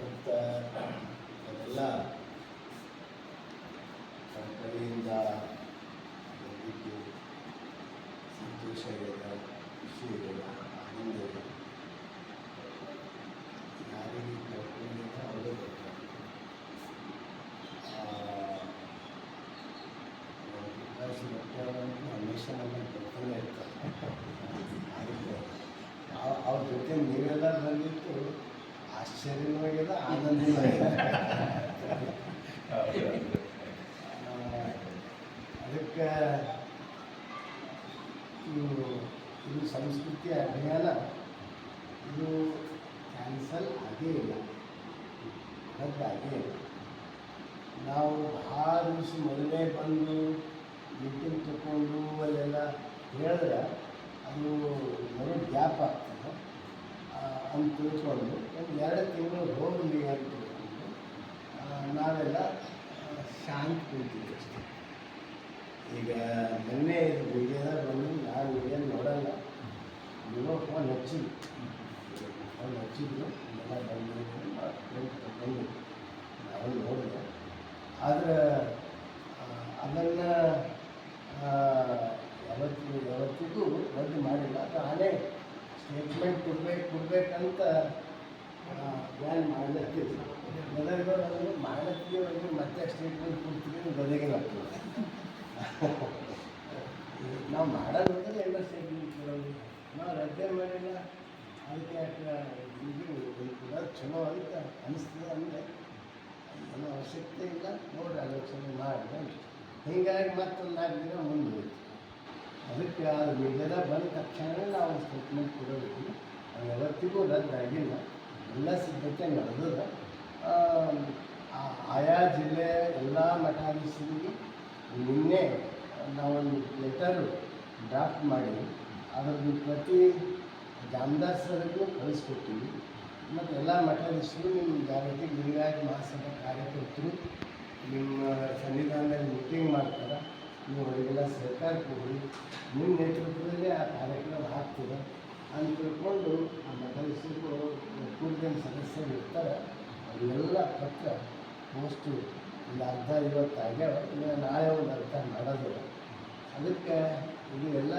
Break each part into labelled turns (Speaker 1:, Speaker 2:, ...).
Speaker 1: ಮತ್ತು ಅದೆಲ್ಲ ಕಂಪನಿಯಿಂದ ಬಂದಿದ್ದು ಸಂತೋಷ ಇದೆ ಖುಷಿ ಇದೆ ಆನಂದ ಇದೆ ಯಾರಿಗೆ ಕರ್ಕೊಂಡಿದ್ದ ಅವರು ಬರ್ತಾರೆ ವಿಕಾಸ್ ಭಟ್ಟಾರಂತೂ ಹಮೇಶ ಬರ್ತಾನೆ ಇರ್ತಾರೆ ಅದಕ್ಕೆ ಅವ್ರ ಜೊತೆ ನೀವೆಲ್ಲ ಬಂದಿತ್ತು ಆಶ್ಚರ್ಯನೂ ಆಗಿದೆ ಆನಂದನೂ ಆಗಿದೆ ಅದಕ್ಕೆ ಇದು ಇದು ಸಂಸ್ಕೃತಿ ಅಭಿಯಾನ ಇದು ಕ್ಯಾನ್ಸಲ್ ಆಗೇ ಇಲ್ಲ. ರದ್ದಾಗೇ ಇಲ್ಲ. ನಾವು ಭಾಳ ದಿವಸ ಮೊದಲೇ ಬಂದು ಮೀಟಿಂಗ್ ತಗೊಂಡು ಅಲ್ಲೆಲ್ಲ ಹೇಳಿದ್ರೆ ಅದು ಮರು ಗ್ಯಾಪ್ ಆಗ್ತದೆ. ಅಂತ ತಿಳ್ಕೊಂಡು ಒಂದು ಎರಡು ತಿಂಗಳು ಹೋಗಲಿ ಅಂತ ತಿಳ್ಕೊಂಡು ನಾವೆಲ್ಲ ಶಾಂತಿ ಕುಂತೀವಿ ಅಷ್ಟೇ. ಈಗ ಮೊನ್ನೆ ಇದು ಬಂದು ನಾನು ಏನು ನೋಡಲ್ಲ. ನೀವು ಫೋನ್ ಹಚ್ಚಿ ಫೋನ್ ಹಚ್ಚಿದ್ರು. ಎಲ್ಲ ಬಂದು ಬಂದು ನಾವು ನೋಡಿದೆ. ಆದರೆ ಅದನ್ನು ಯಾವತ್ತು, ಯಾವತ್ತಿಗೂ ರದ್ದು ಮಾಡಿಲ್ಲ. ಅದು ಹಳೆ ಸ್ಟೇಟ್ಮೆಂಟ್ ಕೊಡ್ಬೇಕು, ಕೊಡ್ಬೇಕಂತ ಪ್ಲ್ಯಾನ್ ಮಾಡಲತ್ತೀವಿ ಗದಗದವ್ರು ಅವ್ರಿಗೆ ಮತ್ತೆ ಸ್ಟೇಟ್ಮೆಂಟ್ ಕೊಡ್ತೀವಿ ಗದಗಿನ ಆಗ್ತದೆ. ನಾವು ಮಾಡೋದು ಅಂದರೆ ಎಲ್ಲ ಕೊಡೋದು ನಾವು ರಜೆ ಮಾಡಿಲ್ಲ, ಅದಕ್ಕೆ ಇದು ಕೂಡ ಚಲೋ ಅಂತ ಅನಿಸ್ತದೆ ಅಂದರೆ ಏನೋ ಅವಶ್ಯಕತೆ ಇಲ್ಲ ನೋಡಿ ಆಲೋಚನೆ ಮಾಡಿ ಅಂತ. ಹೀಗಾಗಿ ಮತ್ತೊಂದು ನಾಲ್ಕು ದಿನ ಮುಂದುವರಿತು. ಅದಕ್ಕೆ ಅದು ಮೀಡಿಯಾದ ಬಂದ ತಕ್ಷಣ ನಾವು ಸ್ಟೇಟ್ಮೆಂಟ್ ಕೊಡಬೇಕು. ಅದು ಯಾವತ್ತಿಗೂ ರದ್ದಾಗಿಲ್ಲ. ಎಲ್ಲ ಸಿದ್ಧತೆ ನಡೆದದ. ಆಯಾ ಜಿಲ್ಲೆ ಎಲ್ಲ ಮಠಾಧೀಶರಿಗೆ ನಿನ್ನೆ ನಾವೊಂದು ಲೆಟರು ಡ್ರಾಫ್ಟ್ ಮಾಡಿ, ಅದರದ್ದು ಪ್ರತಿ ಜಾಮದಾಸರಿಗೂ ಸರ್ಗೂ ಕಳಿಸ್ಕೊಟ್ಟಿವಿ ಮತ್ತು ಎಲ್ಲ ಮಠಾಧೀಶರು ನಿಮ್ಮ ಜಾಗೃತಿ ಲಿಂಗಾಯತ ಮಹಾಸಭಾ ಕಾರ್ಯಕರ್ತರು ನಿಮ್ಮ ಸನ್ನಿಧಾನದಲ್ಲಿ ಮೀಟಿಂಗ್ ಮಾಡ್ತಾರೆ, ನೀವು ಅವರಿಗೆಲ್ಲ ಸಹಕಾರ ಕೊಡಿ, ನಿಮ್ಮ ನೇತೃತ್ವದಲ್ಲೇ ಆ ಕಾರ್ಯಕ್ರಮ ಆಗ್ತದೆ ಅಂತ ತಿಳ್ಕೊಂಡು ಆ ಮಠಾಧೀಶರು ಕೂಡ ಸದಸ್ಯರು ಇರ್ತಾರೆ ಅವರೆಲ್ಲ ಪತ್ರ ಪೋಸ್ಟು ಒಂದು ಅರ್ಧ ಇವತ್ತು ಆಗ್ಯಾವ ಇನ್ನು ನಾಳೆ ಒಂದು ಅರ್ಧ ನಡೆದಿಲ್ಲ ಅದಕ್ಕೆ ಇದು ಎಲ್ಲ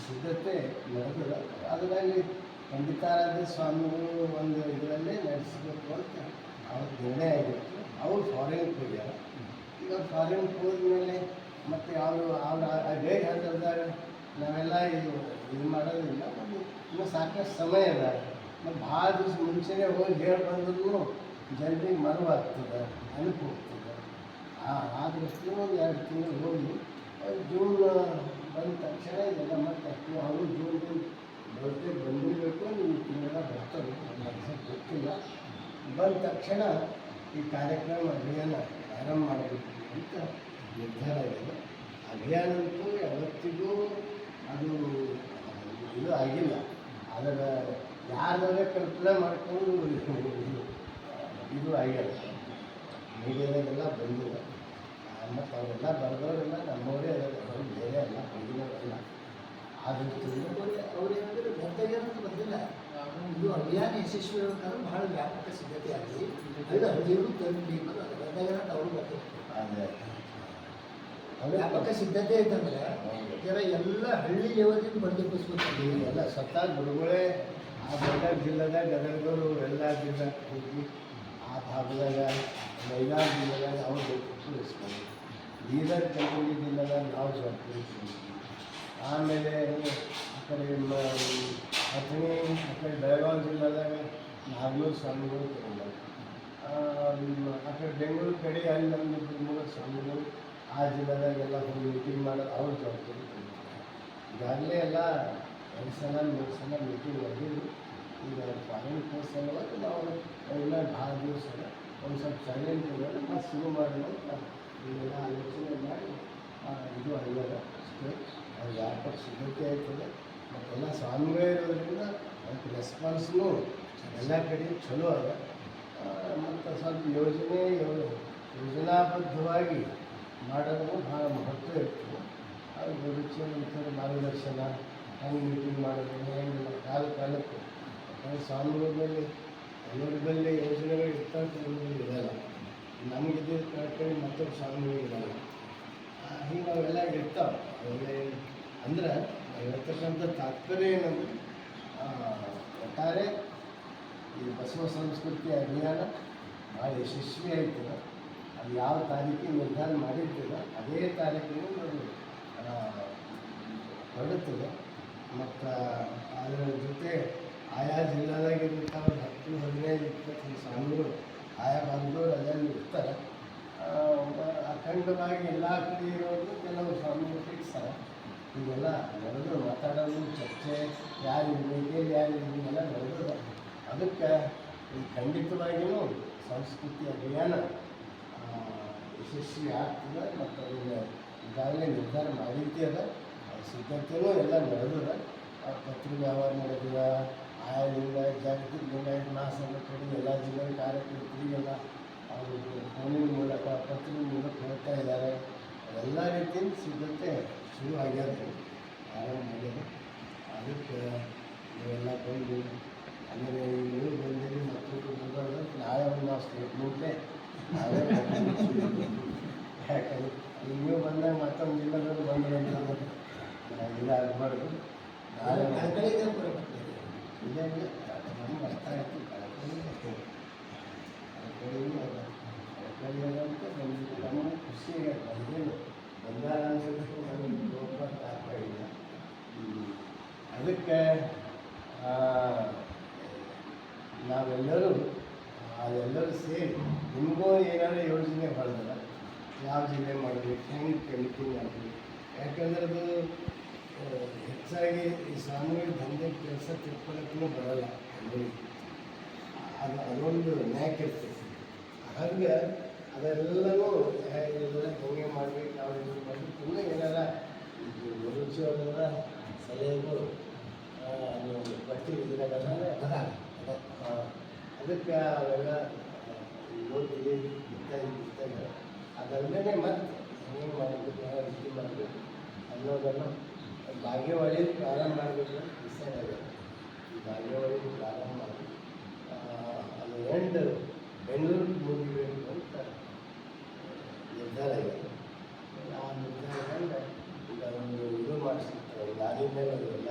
Speaker 1: ಸಿದ್ಧತೆ ನಡೆದಿಲ್ಲ ಅದರಲ್ಲಿ ಪಂಡಿತಾರಾಧ್ಯ ಸ್ವಾಮಿಗಳು ಒಂದು ಇದರಲ್ಲಿ ನಡೆಸಬೇಕು ಅಂತ ಅವ್ರ ನಿರ್ಣಯ ಆಗಿತ್ತು. ಅವರು ಫಾರಿನ್ಗೆ ಹೋಗ್ಯಾರ ಈಗ ಫಾರಿನ್ಗೆ ಹೋದ್ಮೇಲೆ ಮತ್ತು ಅವರು ಅವ್ರ ಗೈಡ್ ಹಂತದಾಗ ನಾವೆಲ್ಲ ಇದು ಇದು ಮಾಡೋದಿಲ್ಲ ಮತ್ತು ಇನ್ನೂ ಸಾಕಷ್ಟು ಸಮಯ ಅದ ಮತ್ತು ಭಾಳ ದಿವಸ ಮುಂಚೆನೇ ಹೋಗಿ ಹೇಳಿ ಬಂದ್ರೂ ಜನರಿಗೆ ಮರವಾಗ್ತದೆ ಅನುಪ ಹೋಗ್ತದೆ ಆ ದೃಷ್ಟಿನೂ ಒಂದು ಎರಡು ತಿಂಗಳು ಹೋಗಿ ಜೂನ್ ಬಂದ ತಕ್ಷಣ ಇದೆಲ್ಲ ಮತ್ತೆ ಅವರು ಜೂನ್ ಬಹುತೇಕ ಬಂದಿರಬೇಕು ಈ ತಿಂಗಳ ಬರ್ತದೆ ನನಗೆ ಗೊತ್ತಿಲ್ಲ. ಬಂದ ತಕ್ಷಣ ಈ ಕಾರ್ಯಕ್ರಮ ಅಭಿಯಾನ ಪ್ರಾರಂಭ ಮಾಡಬೇಕು ಅಂತ ನಿರ್ಧಾರ ಇದೆ. ಅಭಿಯಾನ ಅಂತೂ ಯಾವತ್ತಿಗೂ ಅದು, ಇದು ಆಗಿಲ್ಲ. ಅದರ ಯಾರೇ ಕಲ್ಪನೆ ಮಾಡಿಕೊಂಡು ಇದು ಆಗಿಲ್ಲ. ಮೀಡಿಯಾದಾಗೆಲ್ಲ ಬಂದಿಲ್ಲ. ಮತ್ತು ಅವರೆಲ್ಲ ಬರೆದವರೆಲ್ಲ ನಮ್ಮವರೇ ಅವರು ಬೇರೆ ಅಲ್ಲ ಹೊರಗಿನವರೆಲ್ಲ ಅವ್ರು
Speaker 2: ಏನಂದರೆ ಗದ್ದೆಗೇನಂತ ಬಂದಿಲ್ಲ. ಇದು ಅಭಿಯಾನ ಯಶಸ್ವಿ ಆಗ್ಬೇಕಾದ್ರೆ ಬಹಳ ವ್ಯಾಪಕ ಸಿದ್ಧತೆ ಆಗಲಿ ಅದು ಹಳ್ಳಿಯವರು ತಲುಪಲಿ ಅನ್ನೋದು ಅವರು ಬರ್ತಾರೆ ವ್ಯಾಪಕ ಸಿದ್ಧತೆ ಐತಂದ್ರೆ ಜರ ಎಲ್ಲ ಹಳ್ಳಿ ಲೆವೆಲಿಂದ ಬಂದೋಬಸ್ಬೇಕು
Speaker 1: ಎಲ್ಲ ಸತ್ತ ಗುರುಗಳೇ ಆ ಗದಗ ಜಿಲ್ಲೆದಾಗ ಗದಗದವರು ಎಲ್ಲ ಜಿಲ್ಲೆ ಹೋಗಿ ಆ ಭಾಗದಾಗ ಮೈದಾನ ಜಿಲ್ಲೆದಾಗ ಅವ್ರು ಜವಾಬ್ದಾರಿ ಬೀದರ್ ಕಲಬುರಗಿ ಜಿಲ್ಲೆದಾಗ ನಾವು ಜವಾಬ್ದಾರಿ ಆಮೇಲೆ ಆ ಕಡೆ ಅಥಣಿ ಆ ಕಡೆ ಬೆಳಗಾವಿ ಜಿಲ್ಲೆದಾಗ ನಾಗನೂರು ಸ್ವಾಮಿಗಳು ತಗೊಂಡಾಗ ಆ ಕಡೆ ಬೆಂಗಳೂರು ಕಡೆ ಅಲ್ಲಿ ನಮ್ಮದು ಮೂಲ ಸ್ವಾಮಿಗಳು ಆ ಜಿಲ್ಲೆದಾಗೆಲ್ಲ ಹೋಗಿ ಮೀಟಿಂಗ್ ಮಾಡೋದು ಅವ್ರ ಜವಾಬ್ದಾರಿ ಈಗಾಗಲೇ ಎಲ್ಲ ಎರಡು ಸಲ, ಮೂರು ಸಲ ಮೀಟಿಂಗ್ ಆಗಿದ್ದು ಈಗ ಫಾರಿನ್ ಕೋರ್ಸ್ ಸಲುವಾಗಿ ನಾವು ಎಲ್ಲ ಭಾಳ ದಿವಸ ಒಂದು ಸ್ವಲ್ಪ ಸೈಲೆಂಟ್ ಇರೋದು ಮತ್ತು ಶುರು ಅಂತ ಈಗೆಲ್ಲ ಆಲೋಚನೆ ಮಾಡಿ ಇದು ಆಗ್ಯದ. ಅಷ್ಟೇ. ಅದು ವ್ಯಾಪಕ ಸಿದ್ಧತೆ ಆಯ್ತದೆ. ಮತ್ತೆಲ್ಲ ಸ್ವಾಮಿಗಳೇ ಇರೋದ್ರಿಂದ ಅದಕ್ಕೆ ರೆಸ್ಪಾನ್ಸ್ನು ಎಲ್ಲ ಕಡೆ ಚಲೋ ಅದ ಮತ್ತು ಸ್ವಲ್ಪ ಯೋಜನೆ ಯೋಜನಾಬದ್ಧವಾಗಿ ಮಾಡೋದು ಭಾಳ ಮಹತ್ವ ಇರ್ತದೆ ಅದು ಗುರುಚಿ ಮಾರ್ಗದರ್ಶನ, ಹೆಂಗೆ ಮೀಟಿಂಗ್ ಮಾಡೋದು ಹೆಂಗೆ ಕಾಲ, ಕಾಲಕ್ಕೆ ಯಾಕಂದ್ರೆ ಸ್ವಾಮಿಗಳ ಮೇಲೆ ಎಲ್ಲರ ಮೇಲೆ ಯೋಜನೆಗಳು ಕೆಲವ್ರಲ್ಲಿ ಇರಲ್ಲ ಮತ್ತೊಂದು ಕಳ್ಕೊಂಡು ಮತ್ತೊಬ್ಬ ಸ್ವಾಮಿಗಳು ಇರಲ್ಲ. ಹಿಂಗೆ ಅವೆಲ್ಲ ಇರ್ತಾವೆ. ಅಂದ್ರೆ ನಾವು ಹೇಳ್ತಕ್ಕಂಥ ತಾತ್ಪರ್ಯ ಏನಂದ್ರೆ ಒಟ್ಟಾರೆ ಈ ಬಸವ ಸಂಸ್ಕೃತಿ ಅಭಿಯಾನ ಭಾಳ ಯಶಸ್ವಿ ಆಯ್ತದ ಅದು ಯಾವ ತಾರೀಕಿಗೆ ನಿರ್ಧಾರ ಮಾಡಿರ್ತದ ಅದೇ ತಾರೀಕಿಗೆ ಹೊರಡುತ್ತದೆ ಮತ್ತು ಅದರ ಜೊತೆ ಆಯಾ ಜಿಲ್ಲಾದಾಗಿರ್ತಕ್ಕ ಒಂದು ಹತ್ತು ಹದಿನೈದು ಇಪ್ಪತ್ತು ಸ್ವಾಮಿಗಳು ಆಯಾ ಭಾಗದವ್ರು ಅದರಲ್ಲಿ ಇರ್ತಾರೆ ಆ, ಒಬ್ಬ ಅಖಂಡವಾಗಿ ಎಲ್ಲ ಕಡೆ ಇರೋದು ಕೆಲವು ಸ್ವಾಮಿಗಳು ಫಿಕ್ಸ್ ಹೀಗೆಲ್ಲ ನಡೆದು ಮಾತಾಡೋದು ಚರ್ಚೆ ಯಾರು ಇರಬೇಕು ಯಾರು ಇರಬೇಕೆಲ್ಲ ನಡೆದು ಅದಕ್ಕೆ ಈ ಖಂಡಿತವಾಗಿಯೂ ಸಂಸ್ಕೃತಿ ಅಭಿಯಾನ ಯಶಸ್ವಿ ಆಗ್ತದೆ ಮತ್ತು ಅದನ್ನು ಈಗಾಗಲೇ ನಿರ್ಧಾರ ಮಾಡಿದ್ದೇ ಅದ ಸಿದ್ಧತೆಯೂ ಎಲ್ಲ ನಡೆದದ. ಪತ್ರಿಕೆ ವ್ಯವಹಾರ ನಡೆದಿದೆ ಆಯಾ ಲಿಂಗಾಯತ ಜಾಗತಿಕ ಲಿಂಗಾಯತ ಕಡೆ ಎಲ್ಲ ಜಿಲ್ಲೆಯ ಕಾರ್ಯಕರ್ತರಿಗೆಲ್ಲ ಅವರು ಫೋನಿನ ಮೂಲಕ ಪತ್ರಿಕೆ ಮೂಲಕ ಹೇಳ್ತಾ ಇದ್ದಾರೆ. ಎಲ್ಲ ರೀತಿಯಿಂದ ಸಿದ್ಧತೆ ಶುರು ಆಗ್ಯದ ಆರಾಮ ಮಾಡಿದೆ ಅದಕ್ಕೆ ನೀವೆಲ್ಲ ಬಂದು ಆಮೇಲೆ ನೀವು ಬಂದಿರಿ ಮತ್ತೊಬ್ಬರು ಒಂದು ನಾವು ಸ್ಟೇಟ್ಮೆಂಟೇ ನಾವೇ ಯಾಕಂದರೆ ನೀವು ಬಂದಾಗ ಮತ್ತೊಂದು ಜಿಲ್ಲೆಗಳು ಬಂದರು ಅಂತ ಇದಾಗಬಾರ್ದು ನಾಳೆ ಇದೇ ನಮ್ಗೆ ಅರ್ಥ ಆಯ್ತು ಕಳ್ಕೊಳ್ಳಿ ಅದ. ನಮಗೆ ಖುಷಿ ಆಗೈತೆ ಬಂದೇನು ಬಂದಾರ ಅನ್ಸೋದಕ್ಕೆ ನಮಗೆ ತಾತ್ಪರ್ಯ ಹ್ಮ್. ಅದಕ್ಕೆ ನಾವೆಲ್ಲರೂ ಅದೆಲ್ಲರೂ ಸೇರಿ ನಿಮಗೂ ಏನಾದರೂ ಯೋಜನೆ ಮಾಡಿದ್ರೆ ಯಾವ ಜಿಲ್ಲೆ ಮಾಡಬೇಕು ಹೆಂಗೆ ಮೀಟಿಂಗ್ ಮಾಡಬೇಕು ಯಾಕಂದ್ರೆ ಅದು ಹೆಚ್ಚಾಗಿ ಈ ಸ್ವಾಮಿ ದಂಧೆ ಕೆಲಸ ತಿಳ್ಕೊಳ್ಳೋಕ್ಕೂ ಬರಲ್ಲ ಅದು ಅದೊಂದು ನ್ಯಾಕ್ ಹಂಗೆ ಹೇಗೆ ಹೋಗಿ ಹೆಂಗೆ ಮಾಡಬೇಕು ಯಾವ ರೀತಿ ಮಾಡಬೇಕು ತುಂಬ ಏನಾರ ಅವರ ಸಲಹೆಗಳು ಆ, ನೀವು ಅದಕ್ಕೆ ಅವೆಲ್ಲ ಓದಿಗೆ ಇರ್ತಾ ಇರ್ತಾಗ ಅದಲ್ಲದೆ ಮತ್ತೆ ಹೆಂಗೆ ಮಾಡಬೇಕು ಯಾವ ರೀತಿ ಮಾಡಬೇಕು ಅನ್ನೋದನ್ನು ಭಾಗ್ಯವಳಿ ಪ್ರಾರಂಭ ಮಾಡಬೇಕು ಡಿಸೈಡ್ ಆಗಬೇಕು ಈ ಭಾಗ್ಯವಾಡಿ ಪ್ರಾರಂಭ ಮಾಡಿ. ಅದು ಎಂಡ್ ಬೆಂಗಳೂರು ಮುಗಿಬೇಕು ಅಂತ ನಿರ್ಧಾರ ಆಗಿದೆ ಆ ನಿರ್ಧಾರದಿಂದ ಈಗ ಒಂದು ಇದು ಮಾಡಿಸಿರ್ತಾರೆ ದಾರಿ ಮೇಲೆ ಅದೆಲ್ಲ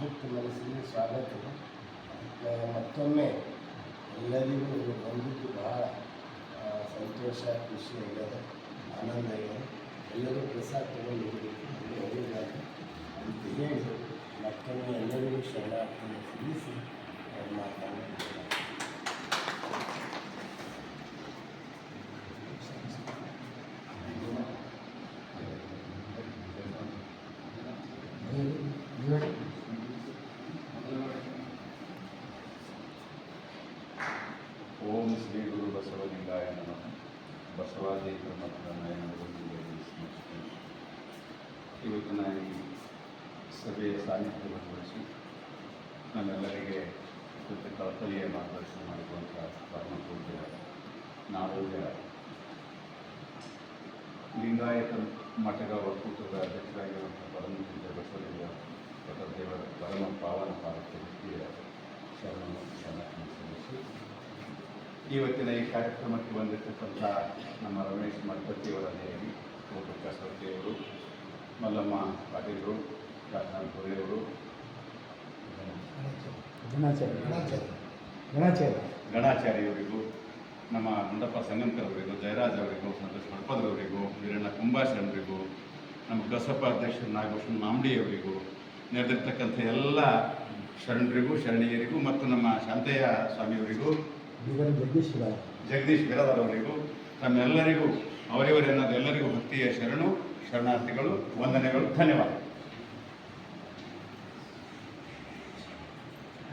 Speaker 1: ಮುಕ್ತ ಮನಸ್ಸಿಗೆ ಸ್ವಾಗತ. ಇದೆ ಮತ್ತೊಮ್ಮೆ ಎಲ್ಲರಿಗೂ ಬಂದಿದ್ದು ಬಹಳ ಸಂತೋಷ, ಖುಷಿ ಆಗ್ಯದ ಆನಂದ ಆಗ್ಯದ ಎಲ್ಲರೂ ಪ್ರಸಾದ ತಗೊಂಡು ಹೋಗಬೇಕು ಅಂತ ಹೇಳಿ ಮತ್ತೊಮ್ಮೆ ಎಲ್ಲರಿಗೂ ಶರಣಾರ್ಥಿ ತಿಳಿಸಿ ಅವ್ರ
Speaker 3: ಬಸವಾದೇವರ ಮತ್ತು ನಯನದಲ್ಲಿ ಸ್ಮರಿಸುತ್ತೇನೆ ಇವತ್ತಿನ ಈ ಸಭೆಯ ಸಾನ್ನಿಧ್ಯವನ್ನು ವಹಿಸಿ ನಮ್ಮೆಲ್ಲರಿಗೆ ಕುರಿತ ಕಳಕಳಿಯ ಮಾರ್ಗದರ್ಶನ ಮಾಡಿರುವಂಥ ಪರಮ ಪೂಜ್ಯ ನಾಡೋಜ ಲಿಂಗಾಯತ ಮಠದ ಒಕ್ಕೂಟದ ಅಧ್ಯಕ್ಷರಾಗಿರುವಂಥ ಪರಮ ಪೂಜ್ಯ ಬಸವಲಿಂಗ ದೇವರ ಪರಮ ಪಾವನ ಪಾದಕ್ಕೆ ವ್ಯಕ್ತಿಯ ಶರಣು ಶರಣವನ್ನು ಸಲ್ಲಿಸಿ ಇವತ್ತಿನ ಈ ಕಾರ್ಯಕ್ರಮಕ್ಕೆ ಬಂದಿರತಕ್ಕಂಥ ನಮ್ಮ ರಮೇಶ್ ಮಠಪತಿಯವರ ದೇವಿ ಗೋಪಕ್ಕ ಅವರು ಮಲ್ಲಮ್ಮ ಪಾಟೀಲರು
Speaker 2: ಗಣಾಚಾರ್ಯ. ಗಣಾಚಾರ್ಯ.
Speaker 3: ಗಣಾಚಾರ್ಯವರಿಗೂ ನಮ್ಮ ಗುಂಡಪ್ಪ ಸಂಗಂಕರವರಿಗೂ ಜಯರಾಜ್ ಅವರಿಗೂ ಸಂತೋಷ್ ಹಡ್ಪದವರಿಗೂ ವೀರಣ್ಣ ಕುಂಬಾಶರವರಿಗೂ ನಮ್ಮ ಕಸಪ ಅಧ್ಯಕ್ಷರು ನಾಗಭೂಷಣ್ ಮಾಂಬಡಿಯವರಿಗೂ ನೆರೆದಿರ್ತಕ್ಕಂಥ ಎಲ್ಲ ಶರಣರಿಗೂ ಶರಣೀಯರಿಗೂ ಮತ್ತು ನಮ್ಮ ಶಾಂತಯ್ಯ ಸ್ವಾಮಿಯವರಿಗೂ
Speaker 2: ಜಗದೀಶ್
Speaker 3: ಜಗದೀಶ್ ಬಿರಾದರ್ ಅವರಿಗೂ ತಮ್ಮೆಲ್ಲರಿಗೂ ಅವರಿವರೆನ್ನೋದು ಎಲ್ಲರಿಗೂ ಭಕ್ತಿಯ ಶರಣು ಶರಣಾರ್ಥಿಗಳು ವಂದನೆಗಳು ಧನ್ಯವಾದ.